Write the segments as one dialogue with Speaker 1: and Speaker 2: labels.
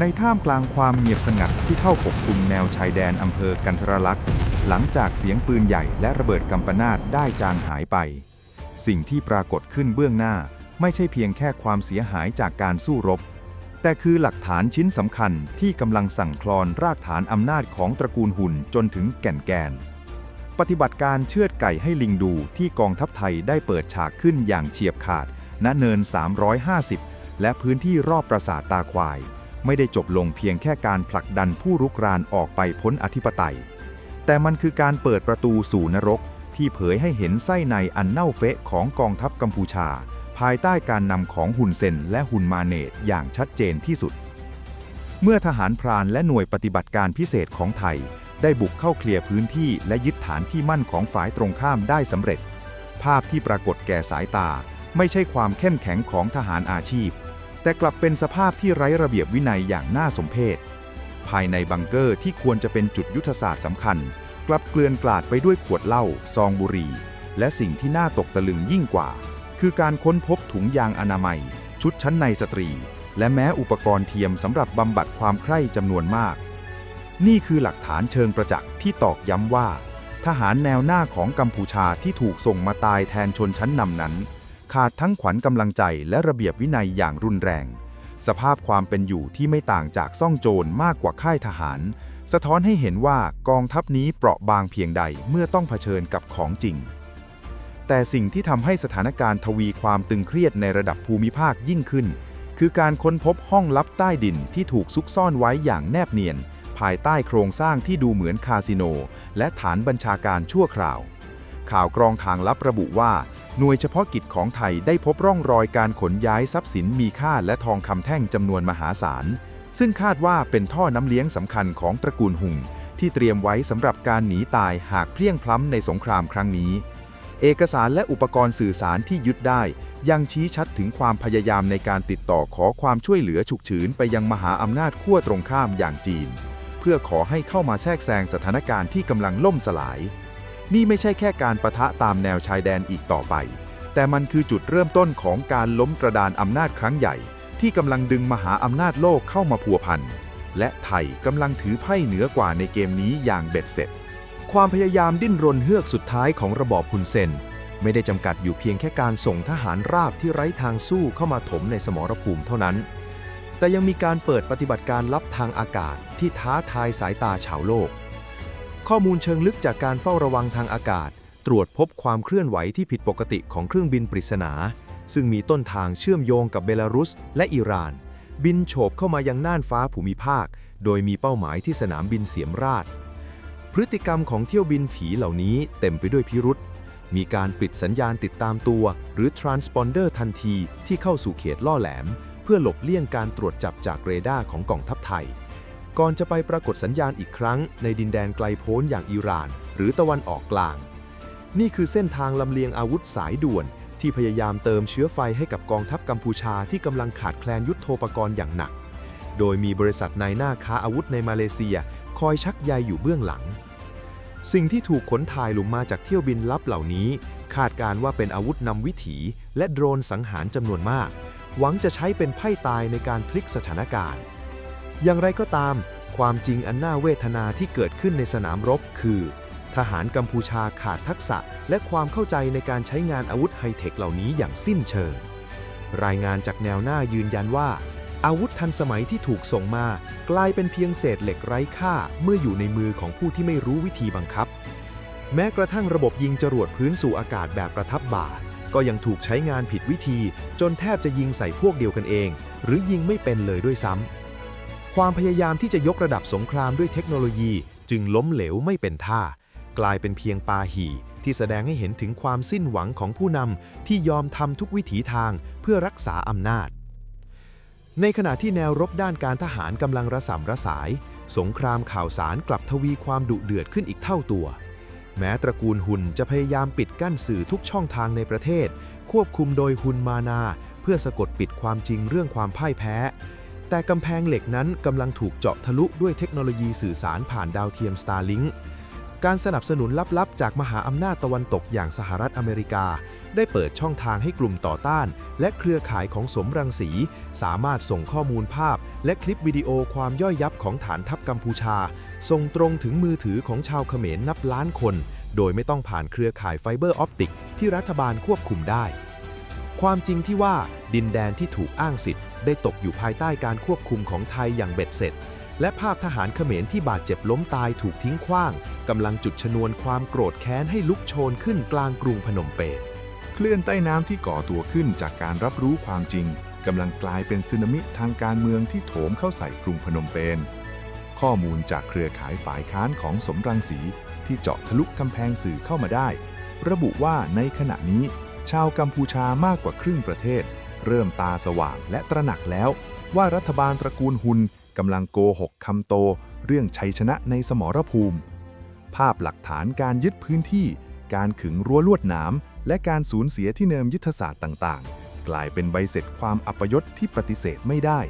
Speaker 1: ในท่ามกลางความเงียบสงัดที่เข้าปกคลุมแนวชายแดนอำเภอกันทรลักษณ์ หลังจากเสียงปืนใหญ่และระเบิดกำปนาตได้จางหายไป สิ่งที่ปรากฏขึ้นเบื้องหน้า ไม่ใช่เพียงแค่ความเสียหายจากการสู้รบ แต่คือหลักฐานชิ้นสำคัญที่กำลังสั่งคลอนรากฐานอำนาจของตระกูลหุ่นจนถึงแก่นแกน ปฏิบัติการเชือดไก่ให้ลิงดูที่กองทัพไทยได้เปิดฉากขึ้นอย่างเฉียบขาดณเนิน 350 และพื้นที่รอบปราสาทตาควาย ไม่ได้จบลงเพียงแค่การผลักดันผู้รุกรานออกไปพ้นอธิปไตย แต่มันคือการเปิดประตูสู่นรกที่เผยให้เห็นไส้ในอันเน่าเฟะของกองทัพกัมพูชา ภายใต้การนำของฮุนเซนและฮุนมาเนตอย่างชัดเจนที่สุด เมื่อทหารพรานและหน่วยปฏิบัติการพิเศษของไทย ได้บุกเข้าเคลียร์พื้นที่และยึดฐานที่มั่นของฝ่ายตรงข้ามได้สำเร็จ ภาพที่ปรากฏแก่สายตา ไม่ใช่ความเข้มแข็งของทหารอาชีพ แต่กลับเป็นสภาพที่ไร้ระเบียบวินัยอย่างน่าสมเพชภายในบังเกอร์ที่ควรจะเป็นจุดยุทธศาสตร์สำคัญ กลับเกลื่อนกลาดไปด้วยขวดเหล้าซองบุหรี่ และสิ่งที่น่าตกตะลึงยิ่งกว่า คือการค้นพบถุงยางอนามัย ชุดชั้นในสตรี และแม้อุปกรณ์เทียมสำหรับบำบัดความใคร่จำนวนมาก นี่คือหลักฐานเชิงประจักษ์ที่ตอกย้ำว่า ทหารแนวหน้าของกัมพูชาที่ถูกส่งมาตายแทนชนชั้นนำนั้น ขาดทั้งขวัญกำลังใจและระเบียบวินัยอย่างรุนแรง สภาพความเป็นอยู่ที่ไม่ต่างจากซ่องโจรมากกว่าค่ายทหาร สะท้อนให้เห็นว่ากองทัพนี้เปราะบางเพียงใดเมื่อต้องเผชิญกับของจริง แต่สิ่งที่ทำให้สถานการณ์ทวีความตึงเครียดในระดับภูมิภาคยิ่งขึ้น คือการค้นพบห้องลับใต้ดินที่ถูกซุกซ่อนไว้อย่างแนบเนียน ภายใต้โครงสร้างที่ดูเหมือนคาสิโน และฐานบัญชาการชั่วคราวข่าวกรองทางลับระบุว่า หน่วยเฉพาะกิจของไทยได้พบร่องรอยการขนย้ายทรัพย์สินมีค่าและทองคำแท่งจำนวนมหาศาล ซึ่งคาดว่าเป็นท่อน้ำเลี้ยงสำคัญของตระกูลหุงที่เตรียมไว้สำหรับการหนีตายหากเพลียงพล้ำในสงครามครั้งนี้ เอกสารและอุปกรณ์สื่อสารที่ยึดได้ ยังชี้ชัดถึงความพยายามในการติดต่อขอความช่วยเหลือฉุกเฉินไปยังมหาอำนาจขั้วตรงข้ามอย่างจีน เพื่อขอให้เข้ามาแทรกแซงสถานการณ์ที่กำลังล่มสลาย นี่ไม่ใช่แค่การประทะตามแนวชายแดนอีกต่อไป แต่มันคือจุดเริ่มต้นของการล้มกระดานอำนาจครั้งใหญ่ ที่กำลังดึงมหาอำนาจโลกเข้ามาพัวพัน และไทยกำลังถือไพ่เหนือกว่าในเกมนี้อย่างเบ็ดเสร็จ
Speaker 2: ความพยายามดิ้นรนเฮือกสุดท้ายของระบอบฮุนเซน ไม่ได้จำกัดอยู่เพียงแค่การส่งทหารราบที่ไร้ทางสู้เข้ามาถมในสมรภูมิเท่านั้น แต่ยังมีการเปิดปฏิบัติการลับทางอากาศที่ท้าทายสายตาชาวโลก ข้อมูลเชิงลึกจากการเฝ้าระวังทางอากาศ ตรวจพบความเคลื่อนไหวที่ผิดปกติของเครื่องบินปริศนา ซึ่งมีต้นทางเชื่อมโยงกับเบลารุสและอิหร่าน บินโฉบเข้ามายังน่านฟ้าภูมิภาค โดยมีเป้าหมายที่สนามบินเสียมราช พฤติกรรมของเที่ยวบินผีเหล่านี้เต็มไปด้วยพิรุษมีการปิดสัญญาณติดตามตัว หรือ transponder ทันทีที่เข้าสู่เขตล่อแหลม เพื่อหลบเลี่ยงการตรวจจับจากเรดาร์ของกองทัพไทย ก่อนจะไปปรากฏสัญญาณอีกครั้ง ในดินแดนไกลโพ้นอย่างอิหร่าน หรือตะวันออกกลาง นี่คือเส้นทางลำเลียงอาวุธสายด่วน ที่พยายามเติมเชื้อไฟให้กับกองทัพกัมพูชาที่กำลังขาดแคลนยุทโธปกรณ์อย่างหนัก โดยมีบริษัทนายหน้าค้าอาวุธในมาเลเซีย คอยชักใยอยู่เบื้องหลัง สิ่งที่ถูกขนถ่ายลงมาจากเที่ยวบินลับเหล่านี้ คาดการณ์ว่าเป็นอาวุธนำวิถี และโดรนสังหารจำนวนมาก หวังจะใช้เป็นไพ่ตายในการพลิกสถานการณ์ อย่างไรก็ตาม ความจริงอันน่าเวทนาที่เกิดขึ้นในสนามรบคือ ทหารกัมพูชาขาดทักษะ และความเข้าใจในการใช้งานอาวุธไฮเทคเหล่านี้อย่างสิ้นเชิง รายงานจากแนวหน้ายืนยันว่า อาวุธทันสมัยที่ถูกส่งมา กลายเป็นเพียงเศษเหล็กไร้ค่าเมื่ออยู่ในมือของผู้ที่ไม่รู้วิธีบังคับ แม้กระทั่งระบบยิงจรวดพื้นสู่อากาศแบบประทับบ่าก็ยังถูกใช้งานผิดวิธี จนแทบจะยิงใส่พวกเดียวกันเอง หรือยิงไม่เป็นเลยด้วยซ้ำ ความพยายามที่จะยกระดับสงครามด้วยเทคโนโลยีจึงล้มเหลวไม่เป็นท่า กลายเป็นเพียงปาหี่ที่แสดงให้เห็นถึงความสิ้นหวังของผู้นำที่ยอมทำทุกวิถีทางเพื่อรักษาอำนาจ ในขณะที่แนวรบด้านการทหารกำลังระสำระสาย สงครามข่าวสารกลับทวีความดุเดือดขึ้นอีกเท่าตัว แม้ตระกูลหุนจะพยายามปิดกั้นสื่อทุกช่องทางในประเทศ ควบคุมโดยหุนมานา เพื่อสะกดปิดความจริงเรื่องความพ่ายแพ้ แต่กำแพงเหล็กนั้นกำลังถูกเจาะทะลุด้วยเทคโนโลยีสื่อสารผ่านดาวเทียม Starlink การสนับสนุนลับๆ จากมหาอำนาจตะวันตกอย่างสหรัฐอเมริกา ได้เปิดช่องทางให้กลุ่มต่อต้าน และเครือข่ายของสมรังสี สามารถส่งข้อมูลภาพ และคลิปวิดีโอความย่อยยับของฐานทัพกัมพูชา ส่งตรงถึงมือถือของชาวเขมรนับล้านคน โดยไม่ต้องผ่านเครือข่ายไฟเบอร์ออปติกที่รัฐบาลควบคุมได้ ความจริงที่ว่าดินแดนที่ถูกอ้างสิทธิ์ได้ตกอยู่ภายใต้การควบคุมของไทยอย่างเบ็ดเสร็จ และภาพทหารเขมรที่บาดเจ็บล้มตายถูกทิ้งขว้างกำลังจุดชนวนความโกรธแค้นให้ลุกโชนขึ้นกลางกรุงพนมเปญ
Speaker 1: คลื่อนใต้น้ำที่ก่อตัวขึ้นจากการรับรู้ความจริงกำลังกลายเป็นสึนามิทางการเมืองที่โถมเข้าใส่กรุงพนมเปญข้อมูลจากเครือข่ายฝ่ายค้านของสมรังสีที่เจาะทะลุกำแพงสื่อเข้ามาได้ ระบุว่าในขณะนี้ ชาวกัมพูชามากกว่าครึ่งประเทศ เริ่มตาสว่างและตระหนักแล้ว ว่ารัฐบาลตระกูลฮุนกำลังโกหกคำโต เรื่องชัยชนะในสมรภูมิ ภาพหลักฐานการยึดพื้นที่ การขึงรั้วลวดหนาม และการสูญเสียที่เนิมยุทธศาสตร์ต่างๆ กลายเป็นใบเสร็จความอัปยศที่ปฏิเสธไม่ได้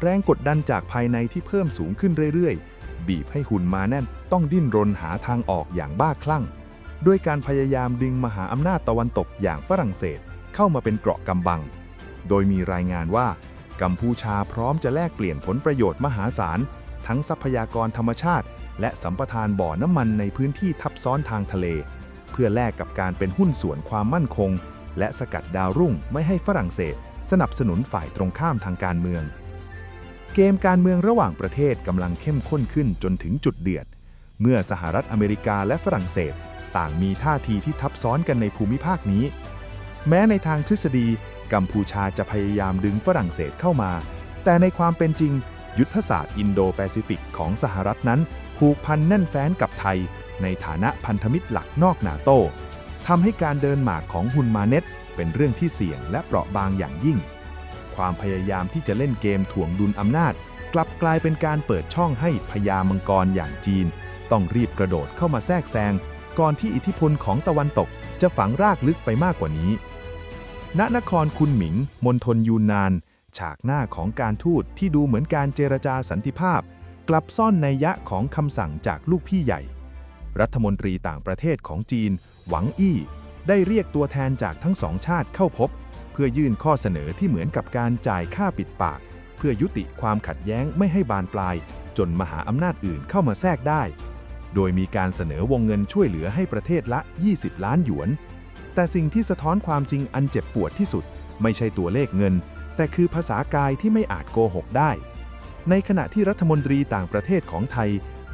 Speaker 1: แรงกดดันจากภายในที่เพิ่มสูงขึ้นเรื่อยๆ บีบให้หุ่นมาแน่นต้องดิ้นรนหาทางออกอย่างบ้าคลั่ง ด้วยการพยายามดึงมหาอำนาจตะวันตกอย่างฝรั่งเศสเข้ามาเป็นเกราะกำบัง โดยมีรายงานว่า กัมพูชาพร้อมจะแลกเปลี่ยนผลประโยชน์มหาศาล ทั้งทรัพยากรธรรมชาติ และสัมปทานบ่อน้ำมันในพื้นที่ทับซ้อนทางทะเล เพื่อแลกกับการเป็นหุ้นส่วนความมั่นคง และสกัดดาวรุ่งไม่ให้ฝรั่งเศส สนับสนุนฝ่ายตรงข้ามทางการเมือง เกมการเมืองระหว่างประเทศกำลังเข้มข้นขึ้นจนถึงจุดเดือด เมื่อสหรัฐอเมริกาและฝรั่งเศส ต่างมีท่าทีที่ทับซ้อนกันในภูมิภาคนี้ แม้ในทางทฤษฎี กัมพูชาจะพยายามดึงฝรั่งเศสเข้ามา แต่ในความเป็นจริง ยุทธศาสตร์อินโดแปซิฟิกของสหรัฐนั้นผูกพันแน่นแฟ้นกับไทย ในฐานะพันธมิตรหลักนอกนาโต้ทำให้การเดินหมากของฮุนมาเน็ตเป็นเรื่องที่เสี่ยงและเปราะบางอย่างยิ่ง ความพยายามที่จะเล่นเกมถ่วงดุลอำนาจ กลับกลายเป็นการเปิดช่องให้พญามังกรอย่างจีน ต้องรีบกระโดดเข้ามาแทรกแซง ก่อนที่อิทธิพลของตะวันตกจะฝังรากลึกไปมากกว่านี้ ณ นครคุนหมิง มณฑลยูนนาน ฉากหน้าของการทูตที่ดูเหมือนการเจรจาสันติภาพ กลับซ่อนในยยะของคำสั่งจากลูกพี่ใหญ่ รัฐมนตรีต่างประเทศของจีน หวังอี้ ได้เรียกตัวแทนจากทั้งสองชาติเข้าพบ เพื่อยื่นข้อเสนอที่เหมือนกับการจ่ายค่าปิดปาก เพื่อยุติความขัดแย้งไม่ให้บานปลาย จนมหาอำนาจอื่นเข้ามาแทรกได้ โดยมีการเสนอวงเงินช่วยเหลือให้ประเทศละ 20 ล้านหยวน แต่สิ่งที่สะท้อนความจริงอันเจ็บปวดที่สุด ไม่ใช่ตัวเลขเงิน แต่คือภาษากายที่ไม่อาจโกหกได้ ในขณะที่รัฐมนตรีต่างประเทศของไทย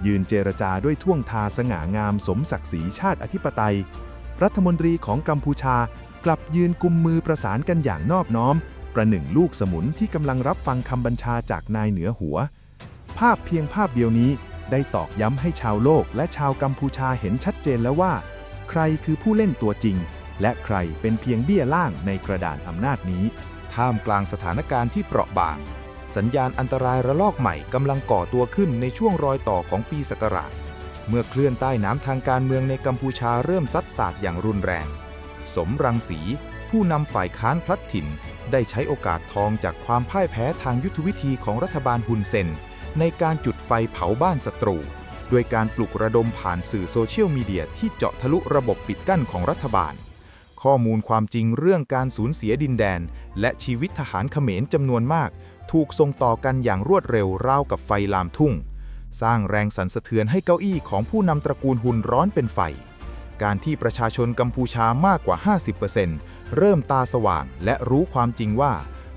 Speaker 1: ยืนเจรจาด้วยท่วงทาสง่างามสมศักดิ์ศรีชาติอธิปไตย รัฐมนตรีของกัมพูชากลับยืนกุมมือประสานกันอย่างนอบน้อม ประหนึ่งลูกสมุนที่กำลังรับฟังคำบัญชาจากนายเหนือหัว ภาพเพียงภาพเดียวนี้ ได้ตอกย้ำให้ชาวโลกและชาวกัมพูชาเห็นชัดเจนแล้วว่า ใครคือผู้เล่นตัวจริง และใครเป็นเพียงเบี้ยล่างในกระดานอำนาจนี้
Speaker 2: ท่ามกลางสถานการณ์ที่เปราะบาง สัญญาณอันตรายระลอกใหม่กำลังก่อตัวขึ้นในช่วงรอยต่อของปีศักราช เมื่อเคลื่อนใต้น้ำทางการเมืองในกัมพูชาเริ่มซัดสาดอย่างรุนแรง สมรังสี ผู้นำฝ่ายค้านพลัดถิ่น ได้ใช้โอกาสทองจากความพ่ายแพ้ทางยุทธวิธีของรัฐบาลฮุนเซน ในการจุดไฟเผาบ้านศัตรูโดยการปลุกระดมผ่านสื่อโซเชียลมีเดียที่เจาะทะลุระบบปิดกั้นของรัฐบาล ข้อมูลความจริงเรื่องการสูญเสียดินแดน และชีวิตทหารเขมรจำนวนมาก ถูกส่งต่อกันอย่างรวดเร็วราวกับไฟลามทุ่ง สร้างแรงสั่นสะเทือนให้เก้าอี้ของผู้นำตระกูลฮุนร้อนเป็นไฟ การที่ประชาชนกัมพูชามากกว่า 50%เริ่มตาสว่างและรู้ความจริงว่า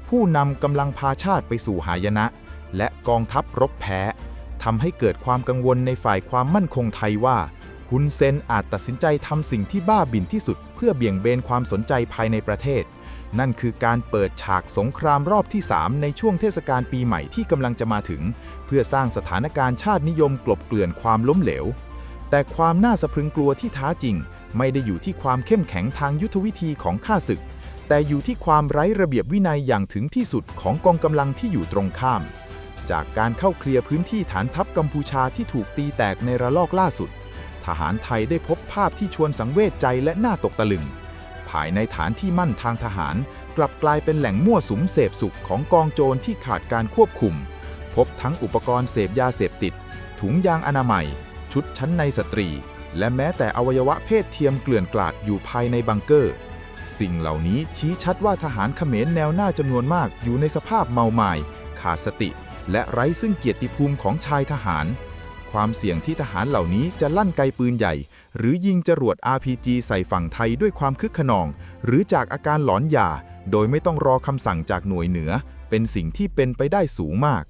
Speaker 2: ผู้นำกำลังพาชาติไปสู่หายนะ และกองทัพรบแพ้ทำให้เกิดความกังวลในฝ่ายความมั่นคงไทยว่าฮุนเซนอาจตัดสินใจทำสิ่งที่บ้าบิ่นที่สุด เพื่อเบี่ยงเบนความสนใจภายในประเทศ นั่นคือการเปิดฉากสงครามรอบที่ 3 ในช่วงเทศกาลปีใหม่ที่กำลังจะมาถึง เพื่อสร้างสถานการณ์ชาตินิยมกลบเกลื่อนความล้มเหลว แต่ความน่าสะพรึงกลัวที่ท้าจริง ไม่ได้อยู่ที่ความเข้มแข็งทางยุทธวิธีของข้าศึก แต่อยู่ที่ความไร้ระเบียบวินัยอย่างถึงที่สุดของกองกำลังที่อยู่ตรงข้าม จากการเข้าเคลียร์พื้นที่ฐานทัพกัมพูชาที่ถูกตีแตกในระลอกล่าสุด ทหารไทยได้พบภาพที่ชวนสังเวชใจและน่าตกตะลึง ภายในฐานที่มั่นทางทหาร กลับกลายเป็นแหล่งมั่วสุมเสพสุขของกองโจรที่ขาดการควบคุม พบทั้งอุปกรณ์เสพยาเสพติด ถุงยางอนามัย ชุดชั้นในสตรี และแม้แต่อวัยวะเพศเทียมเกลื่อนกลาดอยู่ภายในบังเกอร์สิ่งเหล่านี้ชี้ชัดว่าทหารเขมรแนวหน้าจำนวนมากอยู่ในสภาพเมาหมายขาดสติ
Speaker 1: และไร้ซึ่งเกียรติภูมิของชายทหาร ความเสี่ยงที่ทหารเหล่านี้จะลั่นไกปืนใหญ่ หรือยิงจรวด RPG ใส่ฝั่งไทยด้วยความคึกขนอง หรือจากอาการหลอนยา โดยไม่ต้องรอคำสั่งจากหน่วยเหนือ เป็นสิ่งที่เป็นไปได้สูงมาก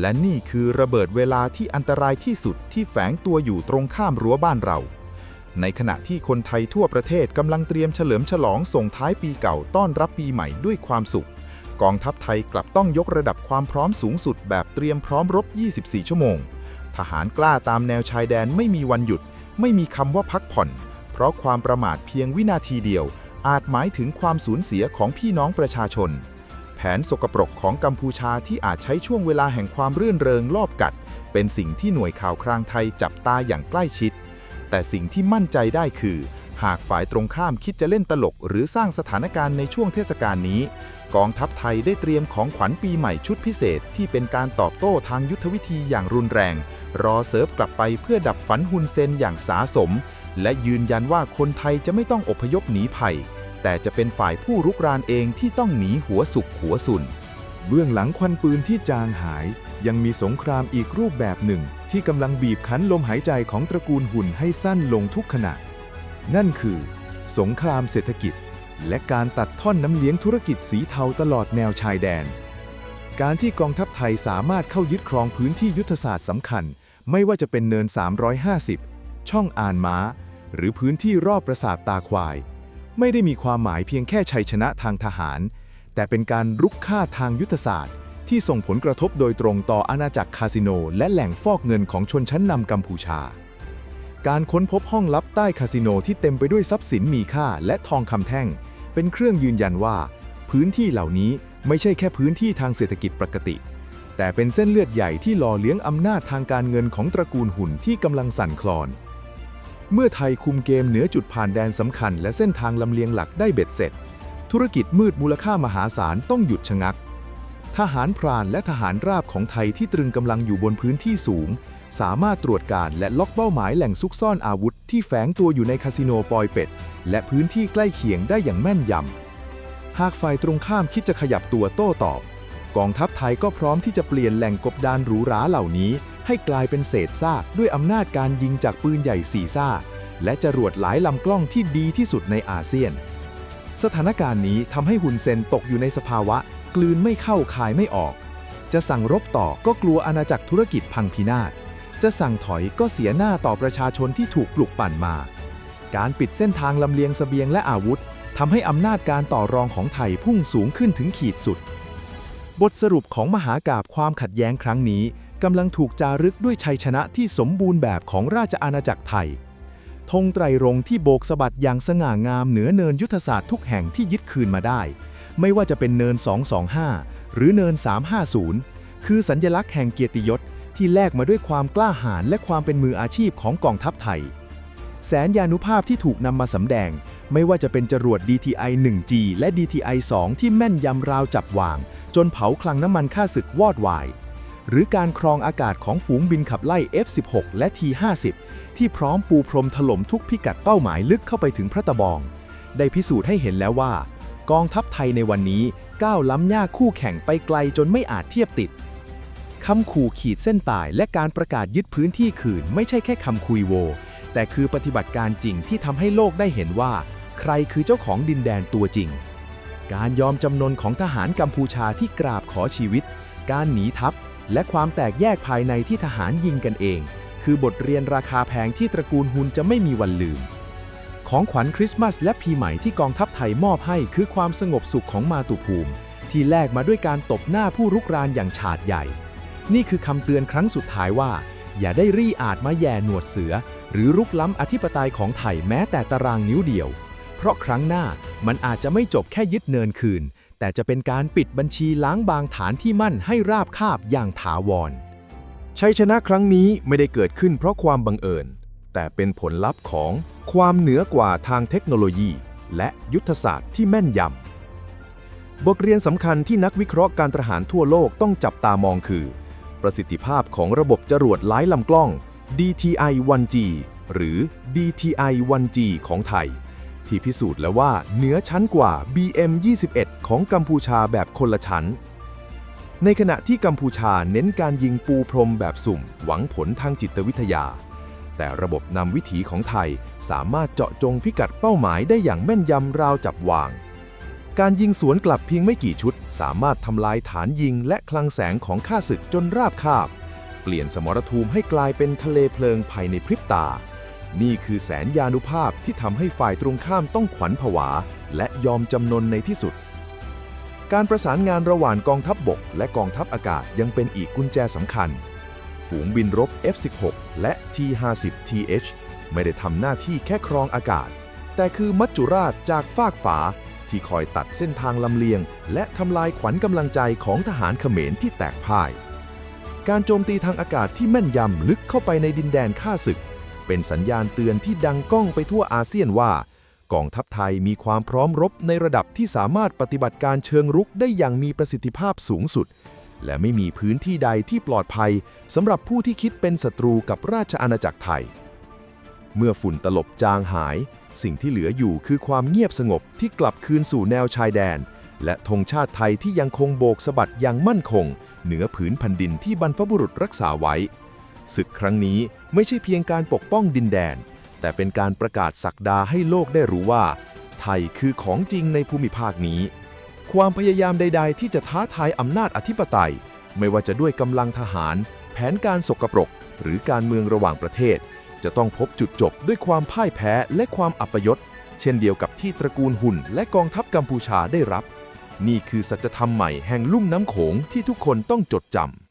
Speaker 1: และนี่คือระเบิดเวลาที่อันตรายที่สุดที่แฝงตัวอยู่ตรงข้ามรั้วบ้านเราในขณะที่คนไทยทั่วประเทศกำลังเตรียมเฉลิมฉลองส่งท้ายปีเก่าต้อนรับปีใหม่ด้วยความสุข กองทัพไทยกลับต้องยกระดับความพร้อมสูงสุดแบบเตรียมพร้อมรบ 24 ชั่วโมง ทหารกล้าตามแนวชายแดนไม่มีวันหยุด ไม่มีคำว่าพักผ่อน เพราะความประมาทเพียงวินาทีเดียว อาจหมายถึงความสูญเสียของพี่น้องประชาชน แผนสกปรกของกัมพูชาที่อาจใช้ช่วงเวลาแห่งความรื่นเริงรอบกัด เป็นสิ่งที่หน่วยข่าวครางไทยจับตาอย่างใกล้ชิด แต่สิ่งที่มั่นใจได้คือ หากฝ่ายตรงข้ามคิดจะเล่นตลก หรือสร้างสถานการณ์ในช่วงเทศกาลนี้ กองทัพไทยได้เตรียมของขวัญปีใหม่ชุดพิเศษ ที่เป็นการตอบโต้ทางยุทธวิธีอย่างรุนแรง รอเซิร์ฟกลับไปเพื่อดับฝันฮุนเซนอย่างสาสม และยืนยันว่าคนไทยจะไม่ต้องอพยพหนีภัย แต่จะเป็นฝ่ายผู้รุกรานเองที่ต้องหนีหัวสุกหัวสุน เบื้องหลังควันปืนที่จางหาย ยังมีสงครามอีกรูปแบบหนึ่ง ที่กำลังบีบคั้นลมหายใจของตระกูลหุ่นให้สั้นลงทุกขณะ นั่นคือ สงครามเศรษฐกิจ และการตัดท่อนน้ำเลี้ยงธุรกิจสีเทาตลอดแนวชายแดน การที่กองทัพไทยสามารถเข้ายึดครองพื้นที่ยุทธศาสตร์สำคัญ ไม่ว่าจะเป็นเนิน 350 ช่องอ่านม้า หรือพื้นที่รอบปราสาทตาควาย ไม่ได้มีความหมายเพียงแค่ชัยชนะทางทหาร แต่เป็นการรุกค่าทางยุทธศาสตร์ ที่ส่งผลกระทบโดยตรงต่ออาณาจักรคาสิโน และแหล่งฟอกเงินของชนชั้นนำกัมพูชาการค้นพบห้องลับใต้คาสิโนที่เต็มไปด้วยทรัพย์สินมีค่าและทองคำแท่ง เป็นเครื่องยืนยันว่า พื้นที่เหล่านี้ไม่ใช่แค่พื้นที่ทางเศรษฐกิจปกติ แต่เป็นเส้นเลือดใหญ่ที่หล่อเลี้ยงอำนาจทางการเงินของตระกูลหุ่นที่กำลังสั่นคลอน เมื่อไทยคุมเกมเหนือจุดผ่านแดนสำคัญ และเส้นทางลำเลียงหลักได้เบ็ดเสร็จ ธุรกิจมืดมูลค่ามหาศาลต้องหยุดชะงัก ทหารพรานและทหารราบของไทยที่ตรึงกำลังอยู่บนพื้นที่สูง สามารถตรวจการและล็อกเป้าหมายแหล่งซุกซ่อนอาวุธที่แฝงตัวอยู่ในคาสิโนปอยเป็ด และพื้นที่ใกล้เคียงได้อย่างแม่นยำ หากฝ่ายตรงข้ามคิดจะขยับตัวโต้ตอบ กองทัพไทยก็พร้อมที่จะเปลี่ยนแหล่งกบดานหรูหราเหล่านี้ ให้กลายเป็นเศษซากด้วยอำนาจการยิงจากปืนใหญ่สีซ่า และจรวดหลายลำกล้องที่ดีที่สุดในอาเซียน สถานการณ์นี้ทำให้ฮุนเซนตกอยู่ในสภาวะ กลืนไม่เข้าคายไม่ออก จะสั่งรบต่อก็กลัวอาณาจักรธุรกิจพังพินาศ จะสั่งถอยก็เสียหน้าต่อประชาชนที่ถูกปลุกปั่นมา การปิดเส้นทางลำเลียงเสบียงและอาวุธทำให้อำนาจการต่อรองของไทยพุ่งสูงขึ้นถึงขีดสุด บทสรุปของมหากาบความขัดแย้งครั้งนี้กำลังถูกจารึกด้วยชัยชนะที่สมบูรณ์แบบของราชอาณาจักรไทยธงไตรรงที่โบกสะบัดอย่างสง่างามเหนือเนินยุทธศาสตร์ทุกแห่งที่ยึดคืนมาได้ ไม่ว่าจะเป็นเนิน 225 หรือเนิน 350 คือสัญญลักษณ์แห่งเกียรติยศ ที่แลกมาด้วยความกล้าหาญและความเป็นมืออาชีพของกองทัพไทย แสนยานุภาพที่ถูกนำมาสำแดง ไม่ว่าจะเป็นจรวด DTI 1G และ DTI 2 ที่แม่นยำราวจับวาง จนเผาคลังน้ำมันฆ่าศึกวอดวาย หรือการครองอากาศของฝูงบินขับไล่ F16 และ T50 ที่พร้อมปูพรมถล่มทุกพิกัดเป้าหมายลึกเข้าไปถึงพระตะบอง ได้พิสูจน์ให้เห็นแล้วว่า กองทัพไทยในวันนี้ก้าวล้ำหน้าคู่แข่งไปไกลจนไม่อาจเทียบติด คำขู่ขีดเส้นตายและการประกาศยึดพื้นที่คืน ไม่ใช่แค่คำคุยโว แต่คือปฏิบัติการจริงที่ทำให้โลกได้เห็นว่า ใครคือเจ้าของดินแดนตัวจริง การยอมจำนนของทหารกัมพูชาที่กราบขอชีวิต การหนีทัพ และความแตกแยกภายในที่ทหารยิงกันเอง คือบทเรียนราคาแพงที่ตระกูลฮุนจะไม่มีวันลืม ของขวัญคริสต์มาสและปีใหม่ที่กองทัพไทยมอบให้คือความสงบสุขของมาตุภูมิ ที่แลกมาด้วยการตบหน้าผู้รุกรานอย่างฉาดใหญ่ นี่คือคำเตือนครั้งสุดท้ายว่า อย่าได้รีอาจมาแย่หนวดเสือ หรือรุกล้ำอธิปไตยของไทยแม้แต่ตารางนิ้วเดียว เพราะครั้งหน้ามันอาจจะไม่จบแค่ยึดเนินคืน แต่จะเป็นการปิดบัญชีล้างบางฐานที่มั่นให้ราบคาบอย่างถาวรชัยชนะครั้งนี้ไม่ได้เกิดขึ้นเพราะความบังเอิญ แต่เป็นผลลัพธ์ของความเหนือกว่าทางเทคโนโลยี และยุทธศาสตร์ที่แม่นยำบทเรียนสำคัญที่นักวิเคราะห์การทหารทั่วโลกต้องจับตามองคือ ประสิทธิภาพของระบบจรวดหลายลำกล้อง DTI 1G หรือ DTI 1G ของไทย ที่พิสูจน์แล้วว่าเหนือชั้นกว่า BM 21ของกัมพูชาแบบคนละชั้น
Speaker 2: ในขณะที่กัมพูชาเน้นการยิงปูพรมแบบสุ่ม หวังผลทางจิตวิทยา แต่ระบบนำวิถีของไทยสามารถเจาะจงพิกัดเป้าหมายได้อย่างแม่นยำราวจับวาง การยิงสวนกลับเพียงไม่กี่ชุด สามารถทำลายฐานยิงและคลังแสงของข้าศึกจนราบคาบ เปลี่ยนสมรภูมิให้กลายเป็นทะเลเพลิงภายในพริบตา นี่คือแสนยานุภาพที่ทำให้ฝ่ายตรงข้ามต้องขวัญผวา และยอมจำนนในที่สุด การประสานงานระหว่างกองทัพบบก และกองทัพอากาศยังเป็นอีกกุญแจสำคัญ ฝูงบินรบ F-16 และ T-50TH ไม่ได้ทำหน้าที่แค่ครองอากาศ แต่คือมัจจุราชจากฟากฝา ที่คอยตัดเส้นทางลำเลียง และทำลายขวัญกำลังใจของทหารเขมรที่แตกพ่าย การโจมตีทางอากาศที่แม่นยำลึกเข้าไปในดินแดนข้าศึก เป็นสัญญาณเตือนที่ดังก้องไปทั่วอาเซียนว่า กองทัพไทยมีความพร้อมรบในระดับที่สามารถปฏิบัติการเชิงรุกได้อย่างมีประสิทธิภาพสูงสุด และไม่มีพื้นที่ใดที่ปลอดภัยสำหรับผู้ที่คิดเป็นศัตรูกับราชอาณาจักรไทย เมื่อฝุ่นตลบจางหาย สิ่งที่เหลืออยู่คือความเงียบสงบที่กลับคืนสู่แนวชายแดน และธงชาติไทยที่ยังคงโบกสะบัดอย่างมั่นคง เหนือผืนแผ่นดินที่บรรพบุรุษรักษาไว้ ศึกครั้งนี้ไม่ใช่เพียงการปกป้องดินแดน แต่เป็นการประกาศสักดาให้โลกได้รู้ว่า ไทยคือของจริงในภูมิภาคนี้ ความพยายามใด ๆ ที่จะท้าทายอำนาจอธิปไตย ไม่ว่าจะด้วยกำลังทหาร แผนการสกปรก หรือการเมืองระหว่างประเทศ จะต้องพบจุดจบด้วยความพ่ายแพ้และความอัปยศ เช่นเดียวกับที่ตระกูลหุ่นและกองทัพกัมพูชาได้รับ นี่คือสัจธรรมใหม่แห่งลุ่มน้ำโขงที่ทุกคนต้องจดจำ